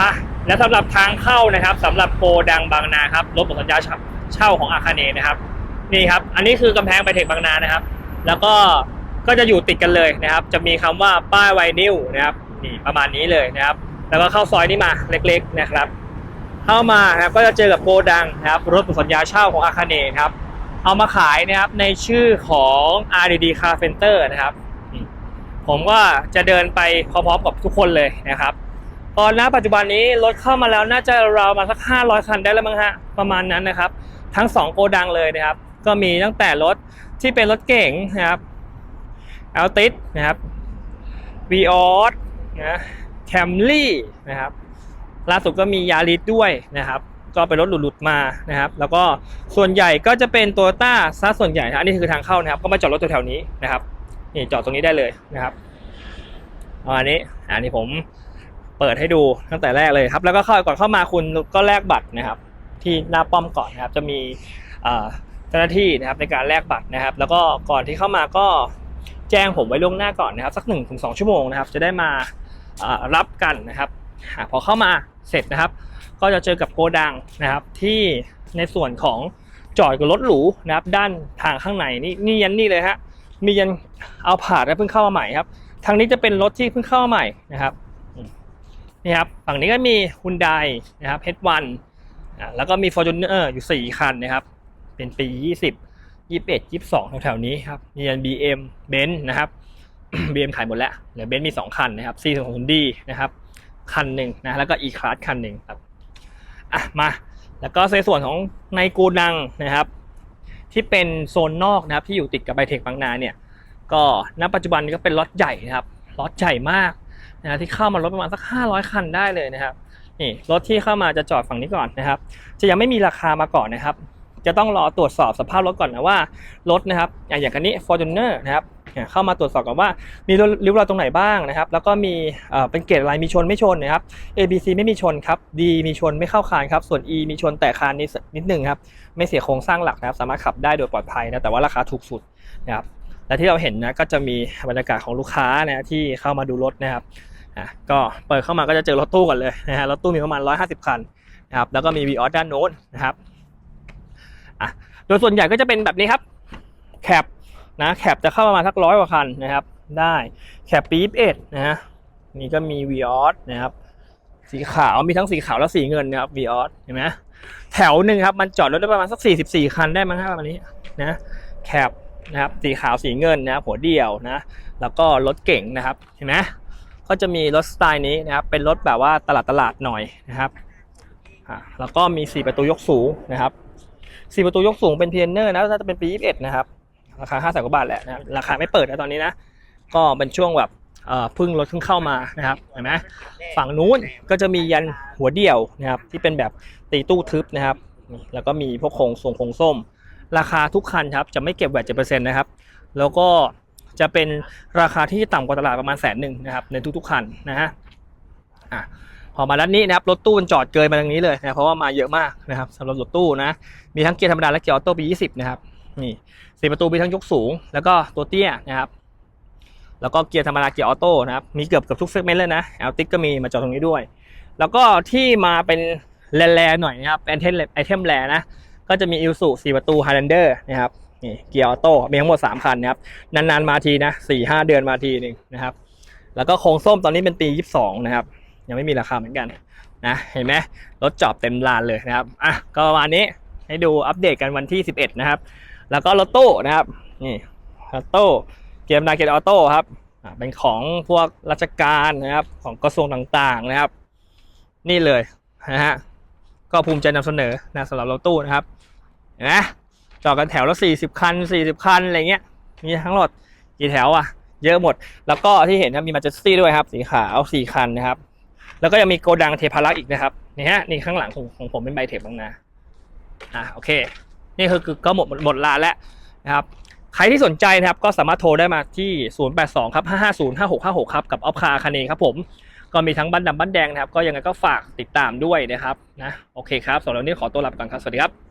อะและสำหรับทางเข้านะครับสำหรับโกดังบางนาครับรถหมดสัญญาเช่าของอาคาเนนะครับนี่ครับ อันนี้คือกำแพงไปเทคบางนานะครับ แล้วก็ก็จะอยู่ติดกันเลยนะครับ จะมีคำว่าป้ายไวนิวนะครับนี่ประมาณนี้เลยนะครับ แล้วก็เข้าซอยนี้มาเล็ก ๆนะครับ เข้ามานะครับก็จะเจอกับโกดังนะครับรถหมดสัญญาเช่าของอาคาเนครับเอามาขายนะครับในชื่อของ RDD Car Center นะครับ ผมก็จะเดินไปพร้อมๆกับทุกคนเลยนะครับ ตอนณปัจจุบันนี้รถเข้ามาแล้วน่าจะราวมาสัก 500 คันได้แล้วมั้งฮะประมาณนั้นนะครับ ทั้ง 2 โกดังเลยนะครับ ก็มีตั้งแต่รถที่เป็นรถเก๋งนะครับ a l t i s นะครับ v ีออสนะแคมรี่นะครับล่าสุดก็มียาริสด้วยนะครับ ก็เป็นรถหลุดๆมานะครับ แล้วก็ส่วนใหญ่ก็จะเป็นตัวต้าซะส่วนใหญ่นะอันนี้คือทางเข้านะครับ ก็มาจอดรถแถวๆนี้นะครับนี่จอดตรงนี้ได้เลยนะครับอันนี้อันนี้ผม ปิดให้ดูตั้งแต่แรกเลยครับ แล้วก็เข้าก่อนเข้ามาคุณก็แลกบัตรนะครับ ที่หน้าป้อมก่อนนะครับ จะมีเจ้าหน้าที่นะครับในการแลกบัตรนะครับ แล้วก็ก่อนที่เข้ามาก็แจ้งผมไว้ล่วงหน้าก่อนนะครับ สัก1นถึงสชั่วโมงนะครับ จะได้มารับกันนะครับพอเข้ามาเสร็จนะครับ ก็จะเจอกับโกดังนะครับ ที่ในส่วนของจอดกับรถหรูนะครับ ด้านทางข้างในนี่นี่ยันนี่เลยฮะมียันเอาผ่าดแล้วเพิ่งเข้ามาใหม่ครับทางนี้จะเป็นรถที่เพิ่งเข้ามาใหม่นะครับ นี่ครับฝั่งนี้ก็มี Hyundai นะครับ H1 อ่าแล้วก็มี Fortuner อยู่ 4 คันนะครับ เป็นปี 20 21 22แถวๆนี้ครับมียัน BM Benz นะครับ BM ขายหมดแล้วเหลือ Benz มี 2 คันนะครับ C ของ Hyundai นะครับ คันหนึ่งนะแล้วก็ E-Class คันหนึ่งครับอะมาแล้วก็ในส่วนของในกูดังนะครับ ที่เป็นโซนนอกนะครับที่อยู่ติดกับไบเทคบางนาเนี่ยก็ณปัจจุบันนี้ก็เป็นรถใหญ่นะครับรถใหญ่มาก นะที่เข้ามารถประมาณสัก 500 คันได้เลยนะครับนี่รถที่เข้ามาจะจอดฝั่งนี้ก่อนนะครับ จะยังไม่มีราคามาก่อนนะครับ จะต้องรอตรวจสอบสภาพรถก่อนนะว่ารถนะครับอย่างคันนี้ Fortuner นะครับเข้ามาตรวจสอบก่อนว่ามีริ้วรอยตรงไหนบ้างนะครับ แล้วก็มีเอ่อเป็นเกรดอะไรมีชนไม่ชนนะครับ A B C ไม่มีชนครับ D มีชนไม่เข้าคานครับ ส่วน E มีชนแต่คานนิดนิดหนึ่งครับ ไม่เสียโครงสร้างหลักนะครับ สามารถขับได้โดยปลอดภัยนะแต่ว่าราคาถูกสุดนะครับและที่เราเห็นนะก็จะมีบรรยากาศของลูกค้านะที่เข้ามาดูรถนะครับ อะก็เปิดเข้ามาก็จะเจอรถตู้ก่อนเลยนะฮะรถตู้มีประมาณ 150 คันนะครับแล้วก็มี v ีออสด้านโน้นนะครับอะโดยส่วนใหญ่ก็จะเป็นแบบนี้ครับแคปนะแคปจะเข้าประมาณสักร้อยกว่าคันนะครับได้แคปปี๊บเอ็ดนะฮะนี่ก็มี v ีออสนะครับสีขาวมีทั้งสีขาวและสีเงินนะครับ v ีออสเห็นไหมแถวหนึ่งครับมันจอดรถได้ประมาณสัก 44 คันได้มั้งครับวันนี้นะแคปนะครับสีขาวสีเงินนะครับหัวเดียวนะแล้วก็รถเก่งนะครับเห็นไหม ก็จะมีรถสไตล์นี้นะครับเป็นรถแบบว่าตลาดตลาดหน่อยนะครับอ่าแล้วก็มี 4 ประตูยกสูงนะครับ 4 ประตูยกสูงเป็นเพียนเนอร์นะน่าจะเป็นปี 21 นะครับราคา5แสนกว่าบาทแหละนะราคาไม่เปิดนะตอนนี้นะก็เป็นช่วงแบบเพึ่งรถเพิ่งเข้ามานะครับเห็นไหมฝั่งนู้นก็จะมียันหัวเดี่ยวนะครับที่เป็นแบบตีตู้ทึบนะครับ แล้วก็มีพวกโครงทรงโครงส้ม ราคาทุกคันครับจะไม่เก็บแวดเจ็ดเปอร์เซ็นต์นะครับ แล้วก็ จะเป็นราคาที่ต่ำกว่าตลาดประมาณแสนหนึ่งนะครับในทุกๆคันนะฮะอะพอมาด้านนี้นะครับรถตู้มันจอดเกยมาตรงนี้เลยนะเพราะว่ามาเยอะมากนะครับสำหรับรถตู้นะมีทั้งเกียร์ธรรมดาและเกียร์ออโต้ปี20นะครับนี่สี่ประตูมีทั้งยกสูง แล้วก็ตัวเตี้ยนะครับแล้วก็เกียร์ธรรมดาเกียร์ออโต้นะครับมีเกือบกับทุกเซกเมนต์เลยนะแอลติกก็มีมาจอดตรงนี้ด้วย แล้วก็ที่มาเป็นแลๆหน่อยนะครับไอเทมไอเทมแลนะก็จะมีอิลสุ4ประตู Highlander นะครับ นี่เกียร์ออโต้มีทั้งหมด 3 คันนะครับ นานๆมาทีนะ4 5เดือนมาทีหนึ่งนะครับ แล้วก็โครงส้มตอนนี้เป็นปี 22 นะครับ ยังไม่มีราคาเหมือนกันนะเห็นไหมรถจอบเต็มลานเลยนะครับอะก็ประมาณนี้ให้ดูอัปเดตกันวันที่ 11 นะครับ แล้วก็รถตู้นะครับนี่รถตู้เกียร์นาเกียร์ออโต้ครับเป็นของพวกราชการนะครับของกระทรวงต่างๆนะครับ นี่เลยนะฮะก็ภูมิใจนำเสนอนะสำหรับรถตู้นะครับเห็นไหม จอดกันแถวละสี่สิบคันสี่สิบคันอะไรเงี้ยมีทั้งหมดกี่แถวอะ เยอะหมด แล้วก็ที่เห็นนะมีมาเจสซี่ด้วยครับ สีขาวสี่คันนะครับ แล้วก็ยังมีโกดังเทพารักษ์อีกนะครับนี่ฮะนี่ข้างหลังของของผมเป็นใบเทปบางนาอะโอเค นี่คือคอก็หมดหมดหมดลานแล้วนะครับใครที่สนใจนะครับก็สามารถโทรได้มาที่ 082 ครับ 550 5656 ครับกับออฟคาคาเนครับผม ก็มีทั้งบ้านดำบ้านแดงนะครับ ก็ยังไงก็ฝากติดตามด้วยนะครับนะโอเคครับสำหรับวันนี้ขอตัวลาไปก่อนครับ สวัสดีครับ